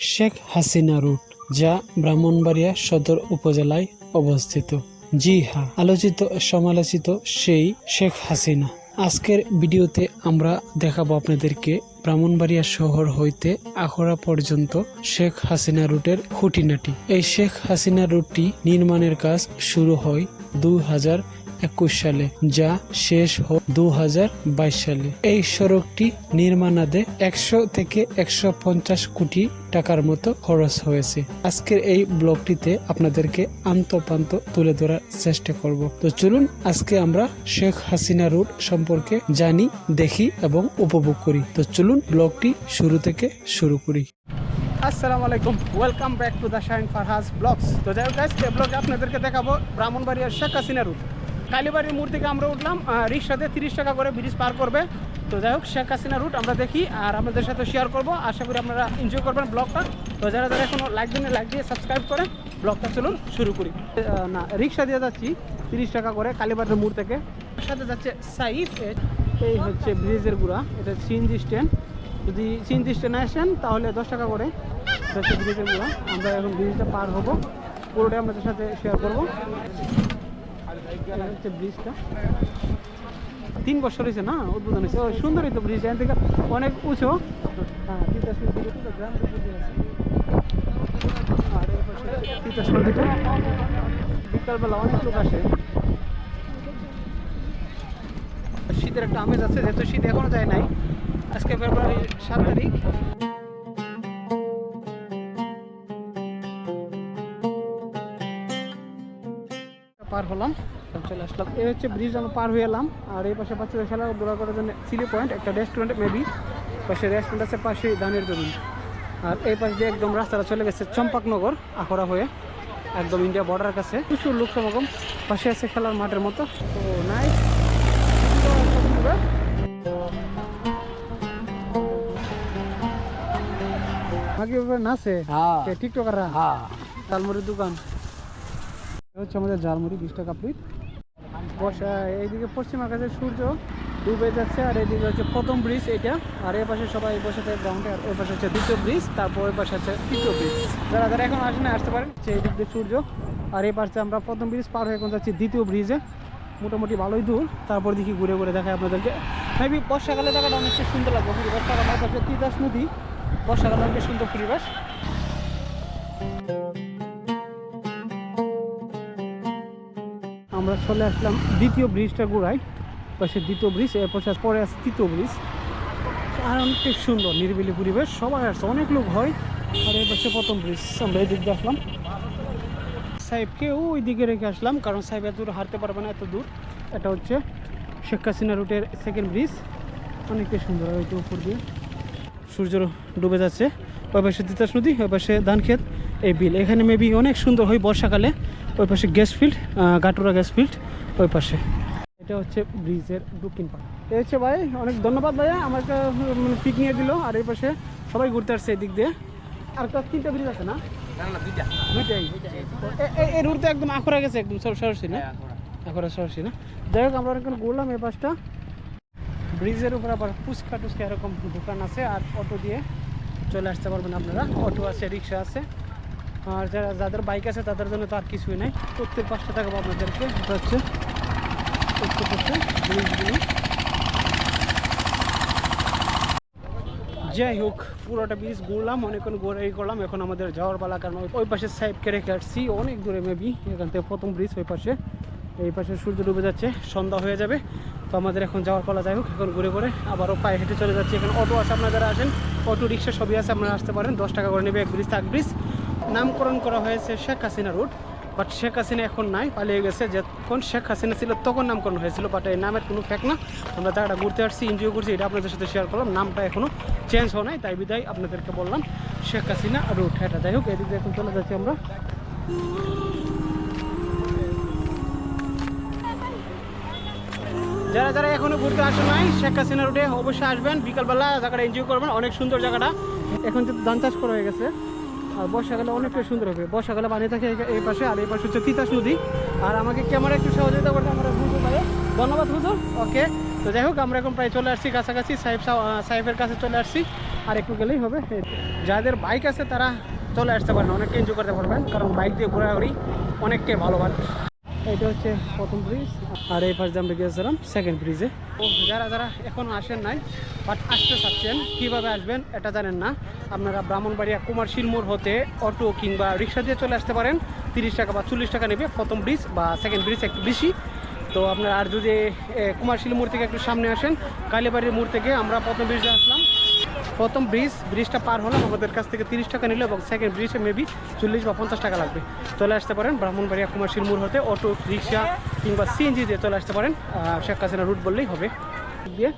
Sheikh Hasina root, যা ব্রাহ্মণবাড়িয়া সদর উপজেলায় অবস্থিত। জি হ্যাঁ আলোচিত, সমালোচিত সেই শেখ হাসিনা। আজকের ভিডিওতে আমরা দেখাবো আপনাদেরকে ব্রাহ্মণবাড়িয়া শহর হইতে আখড়া পর্যন্ত শেখ হাসিনা রুটের খুঁটিনাটি। এই শেখ হাসিনা রুটটি নির্মাণের কাজ শুরু হয় দু হাজার একুশ সালে, যা শেষ হয় দু সালে। এই সড়কটি নির্মাণাদে একশো থেকে একশো পঞ্চাশ কোটি টাকার মতো খরচ হয়েছে। আজকের এই ব্লগটিতে আপনাদেরকে আন্তপান্ত তুলে ধরার চেষ্টা করব। তো চলুন, আজকে আমরা শেখ হাসিনা রুট সম্পর্কে জানি, দেখি এবং উপভোগ করি। তো চলুন, ব্লগটি শুরু থেকে শুরু করি। আসসালামু আলাইকুম। Welcome back to the Shine Farhaz blogs তো যাই হোক এই ব্লগে আপনাদেরকে দেখাবো ব্রাহ্মণবাড়িয়ার শেখ হাসিনা রুট। কালীবাড়ির মোড় থেকে আমরা উঠলাম রিক্সাতে তিরিশ টাকা করে ব্রিজ পার করবে। তো যাই হোক, শেখ হাসিনা রুট আমরা দেখি, আর আপনাদের সাথে শেয়ার করব। আশা করি আপনারা এনজয় করবেন ব্লগটা। তো যারা যারা এখনও লাইক দিনে লাইক দিয়ে সাবস্ক্রাইব করে ব্লগটা চলুন শুরু করি। না রিক্সা দিয়ে যাচ্ছি তিরিশ টাকা করে কালীবাড়ির মোড় থেকে। সাথে যাচ্ছে সাইফ এই হচ্ছে ব্রিজের গুড়া, এটা সিএনজি স্ট্যান্ড যদি সিএনজি স্ট্যান্ডে আসেন, তাহলে দশ টাকা করে। এটা হচ্ছে ব্রিজের গুঁড়া। আমরা এখন ব্রিজটা পার হব। পুরোটাই আপনাদের সাথে শেয়ার করব। হচ্ছে ব্রিজটা। তিন বছর হয়েছে না? উদ্বোধন হয়েছে। সুন্দরই তো ব্রিজ। এখান থেকে অনেক উঁচু। হ্যাঁ বিকালবেলা অনেক লোক আসে। শীতের একটা আমেজ আছে, যেহেতু শীত এখনও যায় নাই। আজকে ফেব্রুয়ারি সাত তারিখ। পার হলাম। চলে আসলাম। এই হচ্ছে ব্রিজ আমরা পার হয়ে এলাম। আর এই পাশে বাচ্চাদের খেলা দৌড়া করার জন্য চিলি পয়েন্ট একটা রেস্টুরেন্ট মেবি পাশে রেস্টুরেন্ট আছে পাশে ধানের জমি। আর এই পাশ দিয়ে একদম রাস্তাটা চলে গেছে চম্পাকনগর আখড়া হয়ে। একদম ইন্ডিয়া বর্ডার কাছে। প্রচুর লোক সমাগম। পাশে আছে খেলার মাঠের মতো। তো নাই আগে নাচে? হ্যাঁ। টিকটকাররা হ্যাঁ। ঝালমুড়ির দোকান। এটা হচ্ছে আমাদের ঝালমুড়ি বিশ টাকা প্লেট বসা এইদিকে পশ্চিম আকাশে সূর্য ডুবে যাচ্ছে, আর এইদিকে হচ্ছে প্রথম ব্রিজ এটা। আর এই পাশে সবাই বসে থাকে গ্রাউন্ডে আর ওই পাশে হচ্ছে দ্বিতীয় ব্রিজ, তারপর ওই পাশে আছে তৃতীয় ব্রিজ। যারা যারা এখন আসেন আসতে পারেন। হচ্ছে এই দিক দিয়ে সূর্য, আর এই পাশে আমরা প্রথম ব্রিজ পার হয়ে এখন যাচ্ছি দ্বিতীয় ব্রিজে। মোটামুটি ভালোই দূর। তারপর দেখি ঘুরে ঘুরে দেখায় আপনাদেরকে। মেবি বর্ষাকালে জায়গাটা অনেকটা সুন্দর লাগবে। বর্ষাকালে পাশে তিতাস নদী, বর্ষাকালে অনেক সুন্দর পরিবেশ। আমরা চলে আসলাম দ্বিতীয় ব্রিজটা গোড়ায়, পাশে দ্বিতীয় ব্রিজ, এরপর পরে আছে তৃতীয় ব্রিজ। আর অনেকটাই সুন্দর, নিরিবিলি পরিবেশ, সবাই আসছে, অনেক লোক হয়। আর এই পাশে প্রথম ব্রিজ, আমরা এই দিক দিয়ে আসলাম। সাহেবকে ওই দিকে রেখে আসলাম, কারণ সাহেব এত দূর হারতে পারবে না, এত দূর। এটা হচ্ছে শেখ হাসিনা রুটের সেকেন্ড ব্রিজ অনেকটাই সুন্দর তো উপর দিয়ে। সূর্য ডুবে যাচ্ছে। ওই পাশে তিতাস নদী, ওই পাশে ধান ক্ষেত এই বিল। এখানে মেবি অনেক সুন্দর হয় বর্ষাকালে। ওই পাশে গ্যাস ফিল্ড গাটুরা গ্যাস ফিল্ড ওই পাশে। এটা হচ্ছে ব্রিজের দক্ষিণ পাশ এই হচ্ছে ভাই অনেক ধন্যবাদ ভাইয়া আমাকে মানে পিক নিয়ে দিল আর এই পাশে সবাই ঘুরতে আসছে এদিক দিয়ে। আর একটা তিনটা ব্রিজ আছে না? এ- এ- এই রুটটা একদম আখড়া গেছে একদম সর- সরাসরি না? আখড়া। সরাসরি না? যাই হোক আমরা এখন ঘুরলাম এই পাশটা। ব্রিজের উপর আবার ফুচকা টুচকা এরকম দোকান আছে আর অটো দিয়ে চলে আসতে পারবেন আপনারা। অটো আছে রিক্সা আছে। আর যারা যাদের বাইক আছে, তাদের জন্য তো আর কিছুই নাই। প্রত্যেক পাঁচটা টাকা আপনাদেরকে। হচ্ছে যাই হোক, পুরোটা ব্রিজ ঘুরলাম অনেকক্ষণ ঘোরাই করলাম। এখন আমাদের যাওয়ার বেলা কারণ ওই- ওই পাশে সাইডকে রেখে আসছি, অনেক দূরে মেবি এখান থেকে প্রথম ব্রিজ ওই পাশে। এই পাশে সূর্য ডুবে যাচ্ছে, সন্ধ্যা হয়ে যাবে। তো আমাদের এখন যাওয়ার পালা, যাই হোক, এখন ঘুরে ঘুরে আবারও পায়ে হেঁটে চলে যাচ্ছে। এখানে অটো আছে আপনারা যারা আসেন অটো রিক্সা সবই আছে, আপনারা আসতে পারেন। দশ টাকা করে নেবে এক ব্রিজ থাক ব্রিজ নামকরণ করা হয়েছে শেখ হাসিনা রুট বাট শেখ হাসিনা এখন নাই, পালিয়ে গেছে যখন শেখ হাসিনা ছিল তখন নামকরণ হয়েছিল বাট এই নামের কোনো ফ্যাক না। আমরা জায়গাটা ঘুরতে আসছি এনজয় করছি, এটা আপনাদের সাথে শেয়ার করলাম, নামটা এখনও চেঞ্জ হয় নাই, তাই বিদায় আপনাদেরকে বললাম, শেখ হাসিনা রুট, এটা যাই হোক, এদিক এখন চলে যাচ্ছি আমরা। যারা যারা এখনও ঘুরতে আসেন নাই, শেখ হাসিনা রোডে অবশ্যই আসবেন, বিকালবেলা জায়গাটা এনজয় করবেন, অনেক সুন্দর জায়গাটা। এখন তো ধান চাষ করা হয়ে গেছে। আর বর্ষাকালে অনেকটা সুন্দর হবে। বর্ষাকালে পানি থাকে এই- পাশে, আর এই পাশে হচ্ছে তিতাস নদী। আর আমাকে ক্যামেরা একটু সহযোগিতা করতে আমরা বুঝতে পারে। ধন্যবাদ হুজুর। ওকে, তো যাই হোক, আমরা এখন প্রায় চলে আসছি কাছাকাছি। সাহেব সাহেবের কাছে চলে আসছি। আর একটু গেলেই হবে। যাদের বাইক আছে তারা চলে আসতে পারেন অনেকটা এনজয় করতে পারবেন, কারণ বাইক দিয়ে ঘোরাঘুরি অনেকটাই ভালো। এটা হচ্ছে প্রথম ব্রিজ আর এই পাশে আমরা গিয়েছিলাম সেকেন্ড ব্রিজে ও যারা যারা এখনও আসেন নাই বাট আসতে চাচ্ছেন কীভাবে আসবেন এটা জানেন না। আপনারা ব্রাহ্মণবাড়িয়া কুমারশীল মোড় হতে অটো কিংবা রিক্সা দিয়ে চলে আসতে পারেন। তিরিশ টাকা বা চল্লিশ টাকা নেবে প্রথম ব্রিজ বা সেকেন্ড ব্রিজ একটু বেশি। তো আপনার আর যদি এ, কুমারশীল মোড় থেকে একটু সামনে আসেন কালীবাড়ির মোড় থেকে আমরা প্রথম ব্রিজে আসলাম। প্রথম ব্রিজ, ব্রিজটা পার হলাম, আমাদের কাছ থেকে তিরিশ টাকা নিল এবং সেকেন্ড ব্রিজে মেবি চল্লিশ বা পঞ্চাশ টাকা লাগবে। চলে আসতে পারেন ব্রাহ্মণবাড়িয়া কুমার মোড় হতে অটো রিক্সা কিংবা সিএনজি দিয়ে চলে আসতে পারেন। শেখ হাসিনা রুট বললেই হবে। দিয়ে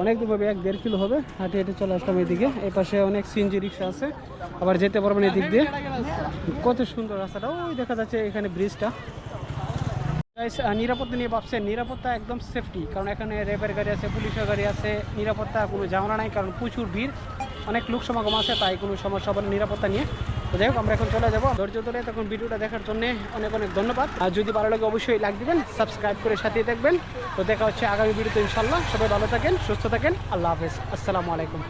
অনেক দূর হবে, এক দেড় কিলো হবে, হাঁটে হেঁটে চলে আসলাম এদিকে। এই পাশে অনেক সিএনজি রিক্সা আছে, আবার যেতে পারবেন এদিক দিয়ে। কত সুন্দর রাস্তাটা, ওই দেখা যাচ্ছে এখানে ব্রিজটা নিরাপত্তা নিয়ে ভাবছেন, নিরাপত্তা একদম সেফটি কারণ এখানে র্যাবের গাড়ি আছে, পুলিশের গাড়ি আছে, নিরাপত্তা কোনো ঝামেলা নাই, কারণ প্রচুর ভিড়, অনেক লোক সমাগম আছে, তাই কোনো সমস্যা হবে নিরাপত্তা নিয়ে। তো যাই হোক, আমরা এখন চলে যাব। ধৈর্য ধরে তখন ভিডিওটা দেখার জন্য অনেক অনেক ধন্যবাদ। আর যদি ভালো লাগে অবশ্যই লাইক দিবেন সাবস্ক্রাইব করে সাথেই দেখবেন তো দেখা হচ্ছে আগামী ভিডিওতে ইনশাল্লাহ সবাই ভালো থাকেন, সুস্থ থাকেন। আল্লাহ হাফেজ। আসসালামু আলাইকুম।